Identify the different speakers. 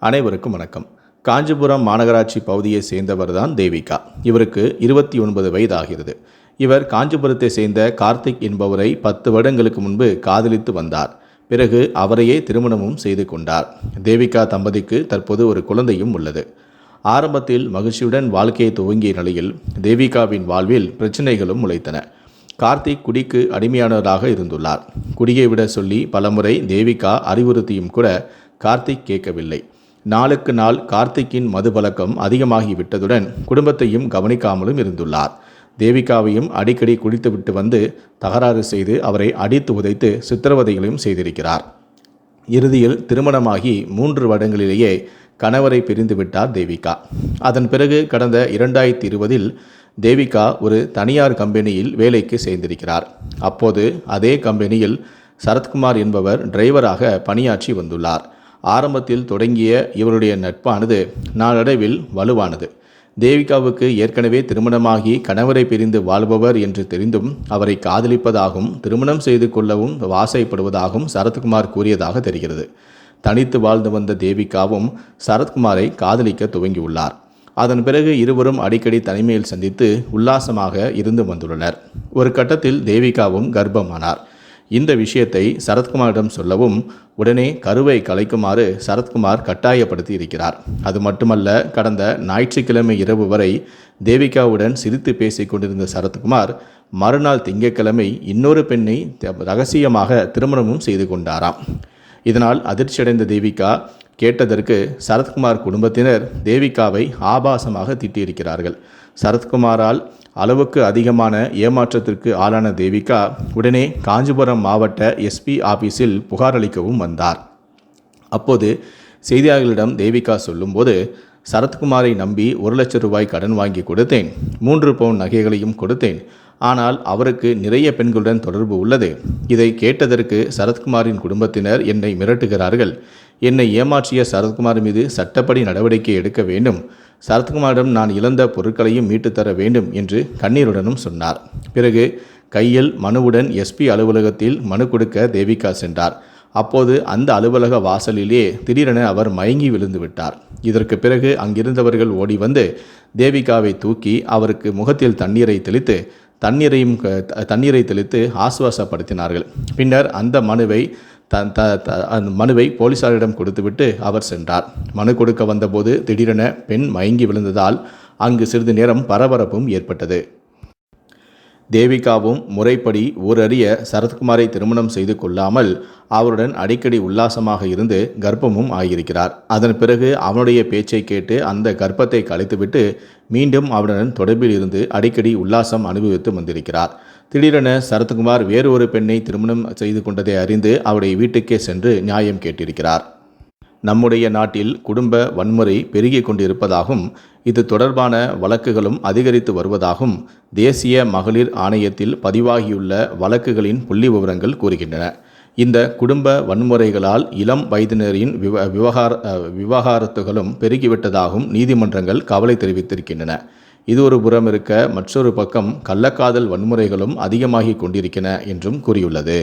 Speaker 1: அனைவருக்கும் வணக்கம். காஞ்சிபுரம் மாநகராட்சி பகுதியை சேர்ந்தவர் தான் தேவிகா. இவருக்கு இருபத்தி ஒன்பது வயது ஆகிறது இவர் காஞ்சிபுரத்தை சேர்ந்த கார்த்திக் என்பவரை பத்து வருடங்களுக்கு முன்பு காதலித்து வந்தார். பிறகு அவரையே திருமணமும் செய்து கொண்டார். தேவிகா தம்பதிக்கு தற்போது ஒரு குழந்தையும் உள்ளது. ஆரம்பத்தில் மகிழ்ச்சியுடன் வாழ்க்கையை துவங்கிய நிலையில் தேவிகாவின் வாழ்வில் பிரச்சனைகளும் முளைத்தன. கார்த்திக் குடிக்கு அடிமையானவராக இருந்துள்ளார். குடியை விட சொல்லி பலமுறை தேவிகா அறிவுறுத்தியும் கூட கார்த்திக் கேட்கவில்லை. நாளுக்கு நாள் கார்த்திக்கின் மது பழக்கம் அதிகமாகிவிட்டதுடன் குடும்பத்தையும் கவனிக்காமலும் இருந்துள்ளார். தேவிகாவையும் அடிக்கடி குடித்துவிட்டு வந்து தகராறு செய்து அவரை அடித்து உதைத்து சித்திரவதைகளையும் செய்திருக்கிறார். இறுதியில் திருமணமாகி மூன்று வருடங்களிலேயே கணவரை பிரிந்துவிட்டார் தேவிகா. அதன் பிறகு கடந்த இரண்டாயிரத்தி இருபதில் தேவிகா ஒரு தனியார் கம்பெனியில் வேலைக்கு சேர்ந்திருக்கிறார். அப்போது அதே கம்பெனியில் சரத்குமார் என்பவர் டிரைவராக பணியாற்றி வந்துள்ளார். ஆரம்பத்தில் தொடங்கிய இவருடைய நட்பானது நாளடைவில் வலுவானது. தேவிகாவுக்கு ஏற்கனவே திருமணமாகி கணவரை பிரிந்து வாழ்பவர் என்று தெரிந்தும் அவரை காதலிப்பதாகவும் திருமணம் செய்து கொள்ளவும் வாசைப்படுவதாகவும் சரத்குமார் கூறியதாக தெரிகிறது. தனித்து வாழ்ந்து வந்த தேவிகாவும் சரத்குமாரை காதலிக்க துவங்கியுள்ளார். அதன் பிறகு இருவரும் அடிக்கடி தனிமையில் சந்தித்து உல்லாசமாக இருந்து வந்துள்ளனர். ஒரு கட்டத்தில் தேவிகாவும் கர்ப்பமானார். இந்த விஷயத்தை சரத்குமாரிடம் சொல்லவும் உடனே கருவை கலைக்குமாறு சரத்குமார் கட்டாயப்படுத்தி இருக்கிறார். அது மட்டுமல்ல கடந்த ஞாயிற்றுக்கிழமை இரவு வரை தேவிகாவுடன் சிரித்து பேசிக் கொண்டிருந்த சரத்குமார் மறுநாள் திங்கட்கிழமை இன்னொரு பெண்ணை ரகசியமாக திருமணமும் செய்து கொண்டாராம். இதனால் அதிர்ச்சியடைந்த தேவிகா கேட்டதற்கு சரத்குமார் குடும்பத்தினர் தேவிகாவை ஆபாசமாக திட்டியிருக்கிறார்கள். சரத்குமாரால் அளவுக்கு அதிகமான ஏமாற்றத்திற்கு ஆளான தேவிகா உடனே காஞ்சிபுரம் மாவட்ட எஸ்பி ஆபீஸில் புகார் அளிக்கவும் வந்தார். அப்போது செய்தியாளர்களிடம் தேவிகா சொல்லும்போது சரத்குமாரை நம்பி ஒரு லட்சம் ரூபாய் கடன் வாங்கி கொடுத்தேன். மூன்று பவுன் நகைகளையும் கொடுத்தேன். ஆனால் அவருக்கு நிறைய பெண்களுடன் தொடர்பு உள்ளது. இதை கேட்டதற்கு சரத்குமாரின் குடும்பத்தினர் என்னை மிரட்டுகிறார்கள். என்னை ஏமாற்றிய சரத்குமார் மீது சட்டப்படி நடவடிக்கை எடுக்க வேண்டும். சரத்குமாரிடம் நான் இழந்த பொருட்களையும் மீட்டுத்தர தர வேண்டும் என்று கண்ணீருடனும் சொன்னார். பிறகு கையில் மனுவுடன் எஸ்பி அலுவலகத்தில் மனு கொடுக்க தேவிகா சென்றார். அப்போது அந்த அலுவலக வாசலிலே திடீரென அவர் மயங்கி விழுந்து விட்டார். இதற்கு பிறகு அங்கிருந்தவர்கள் ஓடி வந்து தேவிகாவை தூக்கி அவருக்கு முகத்தில் தண்ணீரை தெளித்து தண்ணீரையும் தண்ணீரை தெளித்து ஆசுவாசப்படுத்தினார்கள். பின்னர் அந்த மனுவை தன் த அந்த மனுவை போலீசாரிடம் கொடுத்துவிட்டு அவர் சென்றார். மனு கொடுக்க வந்தபோது திடீரென பெண் மயங்கி விழுந்ததால் அங்கு சிறிது நேரம் பரபரப்பும் ஏற்பட்டது. தேவிகாவும் முறைப்படி ஊரறிய சரத்குமாரை திருமணம் செய்து கொள்ளாமல் அவருடன் அடிக்கடி உல்லாசமாக இருந்து கர்ப்பமும் ஆகியிருக்கிறார். அதன் பிறகு அவனுடைய பேச்சை கேட்டு அந்த கர்ப்பத்தை கலைத்துவிட்டு மீண்டும் அவனுடன் தொடர்பில் இருந்து அடிக்கடி உல்லாசம் அனுபவித்து வந்திருக்கிறார். திடீரென சரத்குமார் வேறு ஒரு பெண்ணை திருமணம் செய்து கொண்டதை அறிந்து அவருடைய வீட்டுக்கே சென்று நியாயம் கேட்டிருக்கிறார். நம்முடைய நாட்டில் குடும்ப வன்முறை பெருகிக் கொண்டிருப்பதாகவும் இது தொடர்பான வழக்குகளும் அதிகரித்து வருவதாகவும் தேசிய மகளிர் ஆணையத்தில் பதிவாகியுள்ள வழக்குகளின் புள்ளி விவரங்கள் கூறுகின்றன. இந்த குடும்ப வன்முறைகளால் இளம் வயதினரின் விவ விவகார விவகாரத்துகளும் பெருகிவிட்டதாகவும் நீதிமன்றங்கள் கவலை தெரிவித்திருக்கின்றன. இது ஒரு புறம் இருக்க மற்றொரு பக்கம் கள்ளக்காதல் வன்முறைகளும் அதிகமாகிக் கொண்டிருக்கின என்றும் கூறியுள்ளது.